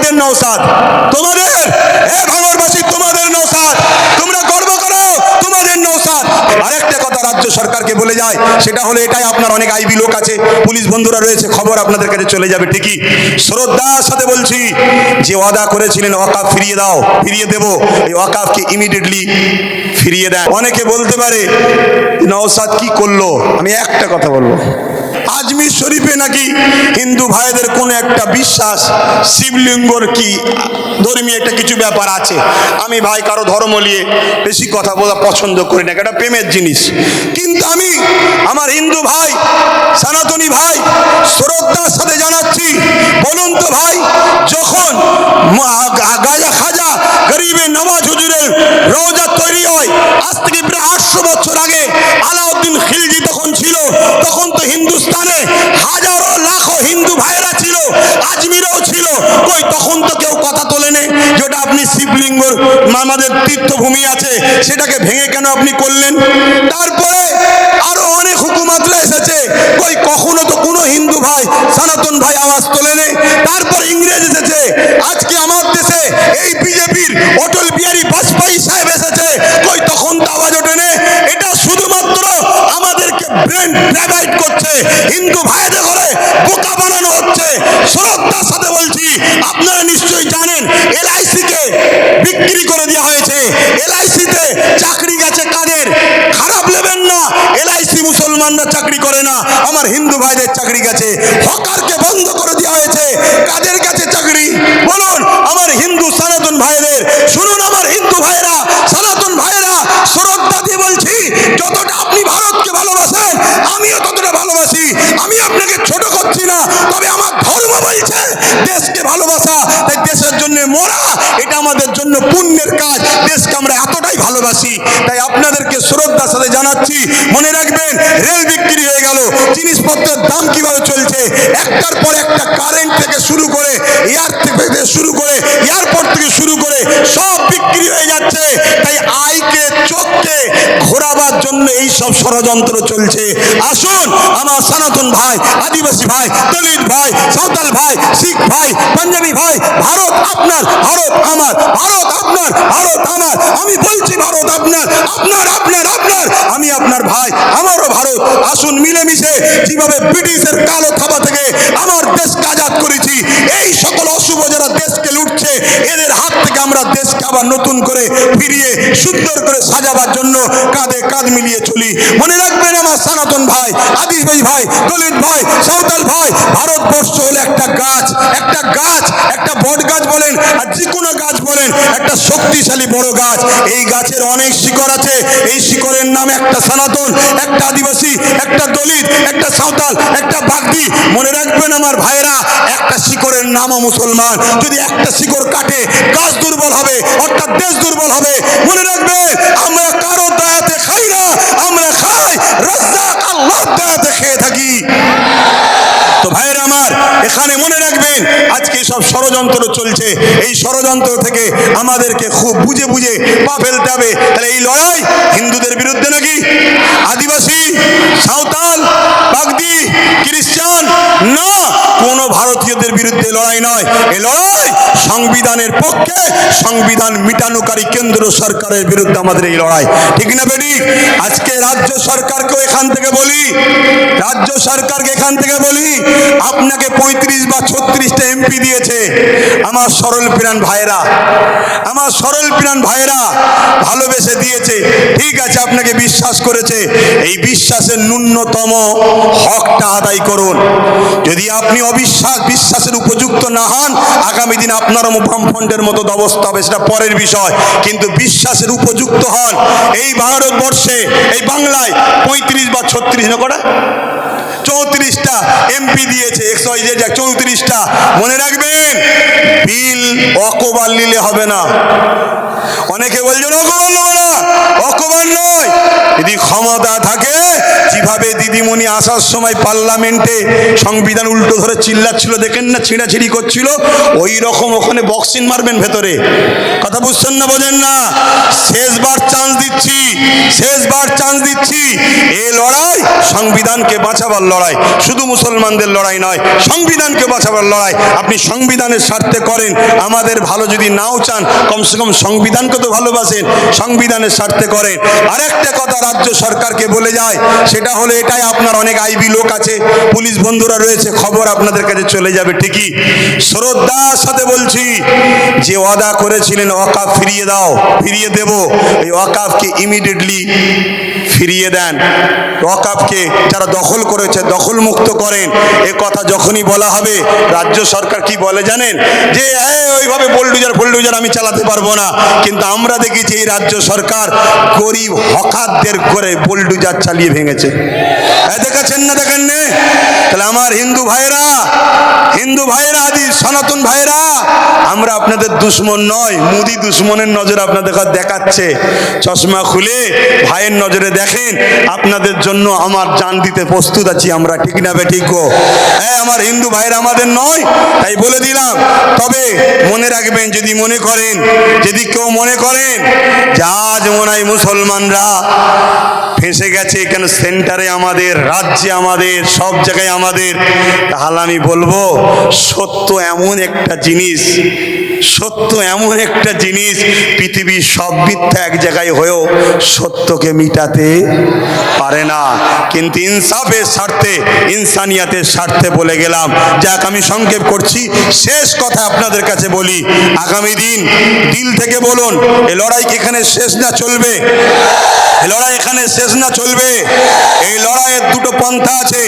তোমাদের নৌসাদ। তোমাদের, এ ভাঙরবাসী তোমাদের নৌসাদ। তোমরা গর্ব করো, তোমাদের নৌসাদ। আরেকটা কথা রাজ্য সরকারকে বলে যায়, সেটা হলো এটাই আপনার অনেক আইবি লোক আছে, পুলিশ বন্ধুরা রয়েছে, খবর আপনাদের কাছে চলে যাবে ঠিকই। শ্রদ্ধার সাথে বলছি, যে ওয়াদা করেছিলেন ওয়াকাফ ফিরিয়ে দাও, ফিরিয়ে দেব। এই ওয়াকাফকে ইমিডিয়েটলি ফিরিয়ে দেয় অনেকে বলতে পারে নওসাদ কি করল? আমি একটা কথা বলব। আজমির শরীফে নাকি হিন্দু ভাইদের কোনো একটা বিশ্বাস, শিবলিঙ্গর কি ধর্মীয় একটা কিছু ব্যাপার আছে? আমি ভাই কারও ধর্ম নিয়ে বেশি কথা বলা পছন্দ করি না, এটা প্রেমের জিনিস। কিন্তু আমি আমার হিন্দু ভাই, সনাতনী ভাই শ্রদ্ধার সাথে জানাচ্ছি, বলুন তো ভাই, যখন আজমিরও ছিল। কই তখন তো কেউ কথা তোলেনি যেটা আপনি শিবলিঙ্গ আমাদের তীর্থভূমি আছে, সেটাকে ভেঙে কেন আপনি করলেন? তারপরে আরও অনেক হুকুমাতরা এসেছে। কই কখনো তো কোনো হিন্দু ভাই, সনাতন ভাই আওয়াজ তোলেনি? তারপর ইংরেজ এসেছে। আজকে আমার দেশে এই বিজেপির অটল বিহারী বাজপেয়ী সাহেব এসেছে। কই তখন তো আওয়াজ ওঠেনি? এটা শুধুমাত্র আমাদেরকে ব্রেন প্রাইভেট করছে। হিন্দু ভাইদের ঘরে হচ্ছে সাথে বলছি, আপনারা নিশ্চয়ই জানেন এলআইসি কে বিক্রি করে দেওয়া হয়েছে। এলআইসি তে চাকরি গেছে কাদের? খারাপ নেবেন না এলআইসি মুসলমানরা চাকরি করে না, আমার হিন্দু ভাইদের চাকরি গেছে। হকারকে বন্ধ করে দেওয়া হয়েছে, কাদের কাছে চাকরি? বলুন, আমার হিন্দু সনাতন ভাইদের, শুনুন আমার হিন্দু ভাইরা, সনাতন ভাইরা শ্রদ্ধা দিয়ে বলছি, যতটা আপনি ভারতকে ভালোবাসেন, আমিও ততটা ভালোবাসি। আপনাকে ছোট করছি না, তবে আমার ধর্ম বলছে দেশকে ভালোবাসা, তাই দেশের জন্য মরা, এটা আমাদের জন্য পুণ্যের কাজ। দেশকে আমরা এতটাই ভালোবাসি, তাই আপনাদেরকে শ্রদ্ধার সাথে জানাচ্ছি, মনে রাখবেন, রেল বিক্রি হয়ে গেল, জিনিসপত্রের দাম কীভাবে চলছে, একটার পর একটা কারেন্ট থেকে শুরু করে এয়ার থেকে সব ষড়যন্ত্র চলছে। আসুন, আমার সনাতন ভাই, আদিবাসী ভাই, দলিত ভাই, সাঁওতাল ভাই, শিখ ভাই, পাঞ্জাবি ভাই, ভারত আপনার, ভারত আমার, ভারত আপনার, ভারত আমার। আমি বলছি ভারত আপনার আপনার আপনার আপনার। আমি আপনার ভাই, আমারও ভারত। আসুন, মিলেমিশে যেভাবে ব্রিটিশের কালো থাবা থেকে আমার দেশকে আজাদ করেছি, এই সকল অশুভ যারা দেশকে লুটছে, এদের থেকে আমরা দেশকে আবার নতুন করে ফিরিয়ে, সুন্দর করে সাজাবার জন্য কাঁধে কাঁধ মিলিয়ে চলি। মনে রাখবেন আমার সনাতন ভাই আদিবাসী ভাই দলিত ভাই, সাঁওতাল ভাই ভারতবর্ষ হলো একটা গাছ একটা গাছ, একটা বট গাছ বলেন, আর যে কোনো গাছ বলেন, একটা শক্তিশালী বড় গাছ। এই গাছের অনেক শিকড় আছে। এই শিকড়ের নাম একটা সনাতন, একটা আদিবাসী, একটা দলিত, একটা সাঁওতাল, একটা বাগদি। মনে রাখবেন আমার ভাইরা একটা শিকড়ের নামও মুসলমান। যদি একটা শিকড় কাটে, গাছ দুর্বল হবে, অর্থাৎ দেশ দুর্বল হবে। মনে রাখবেন, আমরা কারও দয়াতে খাই না, আমরা খাই, রাজ্জাক আল্লাহ দয়াতে খেয়ে থাকি। ভাইয়ের এখানে মনে রাখবেন, আজকে সব ষড়যন্ত্র চলছে। এই ষড়যন্ত্র থেকে আমাদেরকে খুব বুঝে বুঝে পা ফেলতে হবে। তাহলে এই লড়াই হিন্দুদের বিরুদ্ধে নাকি? আদিবাসী? সাঁওতাল, বাগদি, খ্রিস্টান, না, কোনো ভারতীয়দের বিরুদ্ধে লড়াই নয়। এই লড়াই সংবিধানের পক্ষে সংবিধান মিটানোকারী কেন্দ্র সরকারের বিরুদ্ধে আমাদের এই লড়াই। ঠিক না বেটি আজকে রাজ্য সরকারকেও এখান থেকে বলি, রাজ্য সরকারকে এখান থেকে বলি, আপনাকে পঁয়ত্রিশ বা ছত্রিশটা এমপি দিয়েছে। আমার সরল প্রাণ ভাইরা আমার সরল প্রাণ ভাইরা ভালোবেসে দিয়েছে। ঠিক আছে, আপনাকে বিশ্বাস করেছে। এই বিশ্বাসের ন্যূনতম হকটা আদায় করুন। যদি আপনি অবিশ্বাস, বিশ্বাসের উপযুক্ত না হন, আগামী দিন আপনারও বামফ্রন্টের মতো অবস্থা হবে, সেটা পরের বিষয়। কিন্তু বিশ্বাসের উপযুক্ত হন। এই ভারতবর্ষে, এই বাংলায় পঁয়ত্রিশ বা ছত্রিশ না চৌত্রিশটা এমপি দিয়েছে একশো চৌত্রিশটা। মনে রাখবেন, বিল অকবার নিলে হবে না। অনেকে বলছে অকমান না অকমান নয়। যদি ক্ষমতা থাকে, যেভাবে দিদিমণি আসার সময় পার্লামেন্টে সংবিধান উল্টো ধরে চিল্লাচ্ছিল, দেখেন না ছিঁড়াছিড়ি করছিল, ওই রকম ওখানে বক্সিং মারবেন ভেতরে। কথা বুঝছেন না, বোঝেন না? শেষবার চান্স দিচ্ছি, শেষবার চান্স দিচ্ছি। এ লড়াই সংবিধানকে বাঁচাবার লড়াই, শুধু মুসলমানদের লড়াই নয়, সংবিধানকে বাঁচাবার লড়াই। আপনি সংবিধানের স্বার্থে করেন, আমাদের ভালো যদি নাও চান, কমসে কম সংবিধানকে তো ভালোবাসেন, সংবিধানের স্বার্থে করেন। আর একটা কথা রাজ্য সরকারকে বলে যায়, সেটা হলো এটাই আপনার অনেক আইবি লোক আছে, পুলিশ বন্ধুরা রয়েছে, খবর আপনাদের কাছে চলে যাবে ঠিকই। শ্রদ্ধার সাথে বলছি, যে ওয়াদা করেছিলেন ওয়াকাফ ফিরিয়ে দাও, ফিরিয়ে দেব, এই ওয়াকাফকে ইমিডিয়েটলি ফিরিয়ে দেন। ওয়াকাফকে যারা দখল করেছে দখল মুক্ত করেন। এ কথা যখনই বলা হবে, রাজ্য সরকার কি বলে জানেন? যে হ্যাঁ ওইভাবে বোল্ডুজার, ফোল্ডুজার আমি চালাতে পারব না। কিন্তু আমরা দেখেছি এই রাজ্য সরকার গরিব হকারদের করে বোল্ডুজার চালিয়ে ভেঙেছে। দেখেছেন না দেখেন নে? তাহলে আমার হিন্দু ভাইরা হিন্দু ভাইরা আদি সনাতন ভাইরা আমরা আপনাদের দুশ্মন নয়, মুদি দুশ্মনের নজর আপনাদের দেখাচ্ছে। চশমা খুলে ভাইয়ের নজরে দেখেন, আপনাদের জন্য আমার জান দিতে প্রস্তুত আছি আমরা, ঠিক না বে ঠিক হ্যাঁ আমার হিন্দু ভাইরা আমাদের নয়, তাই বলে দিলাম। তবে মনে রাখবেন, যদি মনে করেন, যদি কেউ মনে করেন আজ মনে হয় মুসলমানরা ফেঁসে গেছে কেন সেন্টারে আমাদের, রাজ্যে আমাদের, সব জায়গায় আমাদের তাহলে আমি বলব সত্য এমন একটা জিনিস সত্য এমন একটা জিনিস, পৃথিবীর সব মিথ্যা এক জায়গায় হয়েও সত্যকে মিটাতে পারে না। কিন্তু ইনসাফের স্বার্থে, ইনসানিয়াতের স্বার্থে বলে গেলাম, যাক আমি সংক্ষেপ করছি, শেষ কথা আপনাদের কাছে বলি, আগামী দিন দিল থেকে বলুন, এ লড়াই কি এখানে শেষ না চলবে? লড়াই এখানে শেষ না চলবে? এই লড়াইয়ের দুটো পন্থা আছে।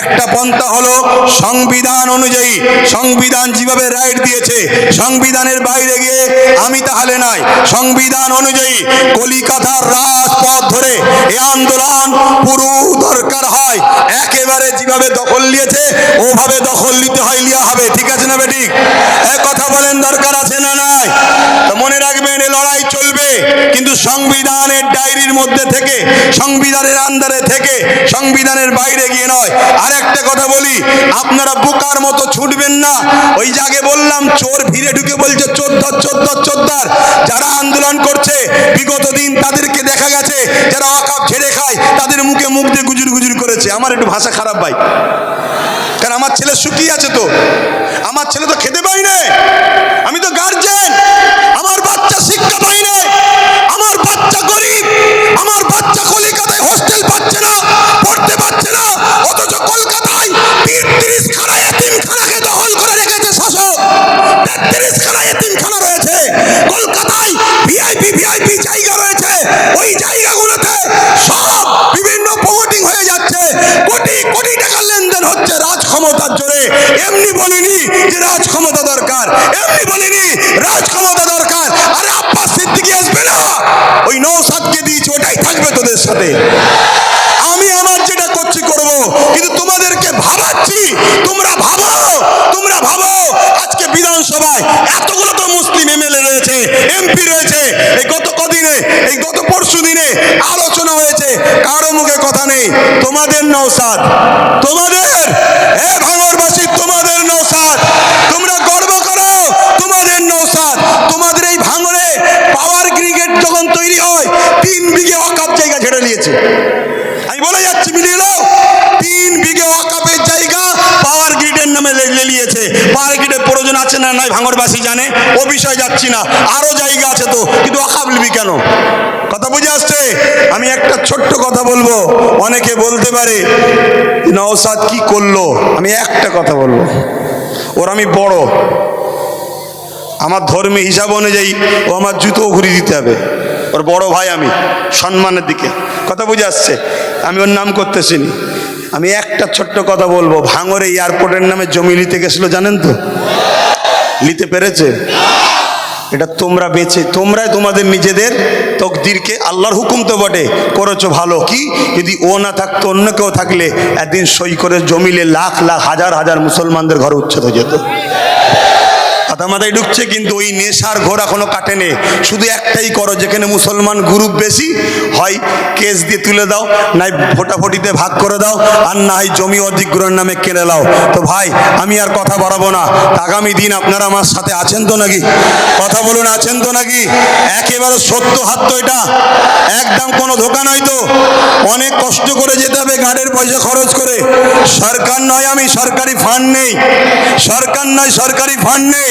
একটা পন্থা হলো সংবিধান অনুযায়ী, সংবিধান যেভাবে রাইট দিয়েছে সংবিধানের বাইরে গিয়ে আমি তাহলে নাই। সংবিধান অনুযায়ী কলিকাতার রাজপথ ধরে এ আন্দোলন পুরো দরকার হয়। একেবারে যেভাবে দখল নিয়েছে, ওভাবে দখল নিতে হয় লিয়া হবে। ঠিক আছে না বেটি এক কথা বলেন দরকার আছে না নাই? মনে রাখবেন, এ লড়াই চলবে কিন্তু সংবিধানের ডায়েরির মধ্যে থেকে, সংবিধানের আন্দারে থেকে, সংবিধানের বাইরে গিয়ে নয়। আর একটা কথা বলি, আপনারা বোকার মতো ছুটবেন না। ওই জাগে বললাম, চোর ভিড়ে ঢুকে বলছে চোদ্দর চোদ্দার চোদ্দার যারা আন্দোলন করছে, বিগত দিন তাদেরকে দেখা গেছে, যারা অকাপ ছেড়ে খায়, তাদের মুখে মুখ দিয়ে গুজুর গুজুর করেছে। আমার একটু ভাষা খারাপ ভাই। কারণ আমার ছেলে শুকিয়ে আছে তো। আমার ছেলে তো খেতে পাই না। আমি তো গার্জেন কোটি টাকার লেনদেন হচ্ছে রাজ ক্ষমতার জোরে। এমনি বলিনি যে রাজ ক্ষমতা দরকার। এমনি বলিনি রাজ ক্ষমতা দরকার। আরে আব্বাস সিদ্দিকি আসবে না। ওই নৌসাদকে দিয়েছি, ওটাই থাকবে তোদের সাথে। আমি আমার যেটা করছি করব, কিন্তু তোমাদেরকে ভাবাচ্ছি। তোমরা ভাবো তোমরা ভাবো। আজকে বিধানসভায় এতগুলো তো মুসলিম এমএলএ রয়েছে, এমপি রয়েছে। এই গত কদিনে, এই গত কারও মুখে কথা নেই। তোমাদের নৌসাদ তোমাদের? এ ভাঙরবাসী তোমাদের নৌসাদ তোমরা গর্ব করো, তোমাদের নৌসাদ তোমাদের এই ভাঙরে পাওয়ার ক্রিকেট যখন তৈরি হয়, তিন বিঘে অকাপ জায়গা ছেড়ে নিয়েছে আমি বলে যাচ্ছি মিলিয়ে নাও তিন বিঘে অকাপের জায়গা পাওয়ার গ্রিডের নামে লে- লে নিয়েছে পাওয়ার গ্রিডের প্রয়োজন আছে না নাই ভাঙরবাসী জানে। ও বিষয়ে যাচ্ছি না। আরও জায়গা আছে তো, কিন্তু অকাপ নিবি কেন? কথা বুঝে আসছে? আমি একটা ছোট্ট কথা বলব। অনেকে বলতে পারে নওসাদ কি করল? আমি একটা কথা বলব। ওর আমি বড়। আমার ধর্মী হিসাব অনুযায়ী ও আমার জুতো ঘুরিয়ে দিতে হবে। ওর বড় ভাই আমি, সম্মানের দিকে। কথা বুঝে আসছে? আমি ওর নাম করতেছি নি। আমি একটা ছোট্ট কথা বলব। ভাঙরে এয়ারপোর্টের নামে জমি নিতে গেছিল, জানেন তো? নিতে পেরেছে? এটা তোমরা বেঁচে তোমরাই তোমাদের নিজেদের তকদিরকে আল্লাহর হুকুম তো বটে। করেছ ভালো। কি? যদি ও না থাকতো, অন্য কেউ থাকলে একদিন সই করে জমিলে লাখ লাখ, হাজার হাজার মুসলমানদের ঘর উচ্ছেদ হয়ে যেত। মাথা মাথায় ঢুকছে, কিন্তু ওই নেশার ঘোর এখনও কাটেনি। শুধু একটাই করো, যেখানে মুসলমান গ্রুপ বেশি হয় কেস দিয়ে তুলে দাও, নাই ফোটাফটিতে ভাগ করে দাও, আর না হয় জমি অধিগ্রহণ নামে কেড়ে দাও তো ভাই, আমি আর কথা বাড়াবো না। আগামী দিন আপনারা আমার সাথে আছেন তো নাকি? কথা বলুন, আছেন তো নাকি? একেবারে সত্য হাত তো এটা। একদম কোনো ধোকা নয় তো। অনেক কষ্ট করে যেতে হবে গাড়ির পয়সা খরচ করে। সরকার নয় আমি, সরকারি ফান্ড নেই। সরকার নয়, সরকারি ফান্ড নেই।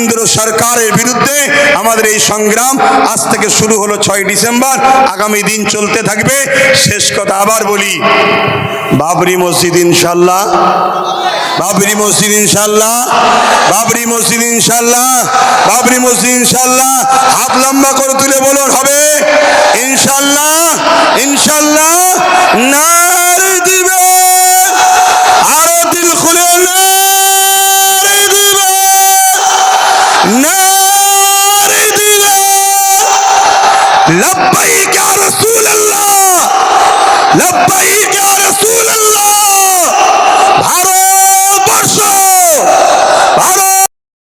কেন্দ্র সরকারের বিরুদ্ধে আমাদের এই সংগ্রাম আজ থেকে শুরু হলো ছয় ডিসেম্বর। আগামী দিন চলতে থাকবে। শেষ কথা আবার বলি, বাবরি মসজিদ ইনশাল্লাহ বাবরি মসজিদ ইনশাল্লাহ বাবরি মসজিদ ইনশাল্লাহ বাবরি মসজিদ ইনশাল্লাহ হাত লম্বা করে তুলে বলুন হবে? ইনশাল্লাহ ইনশাল্লাহ லப்பைக் யா ரசூலல்லாஹ் லப்பைக்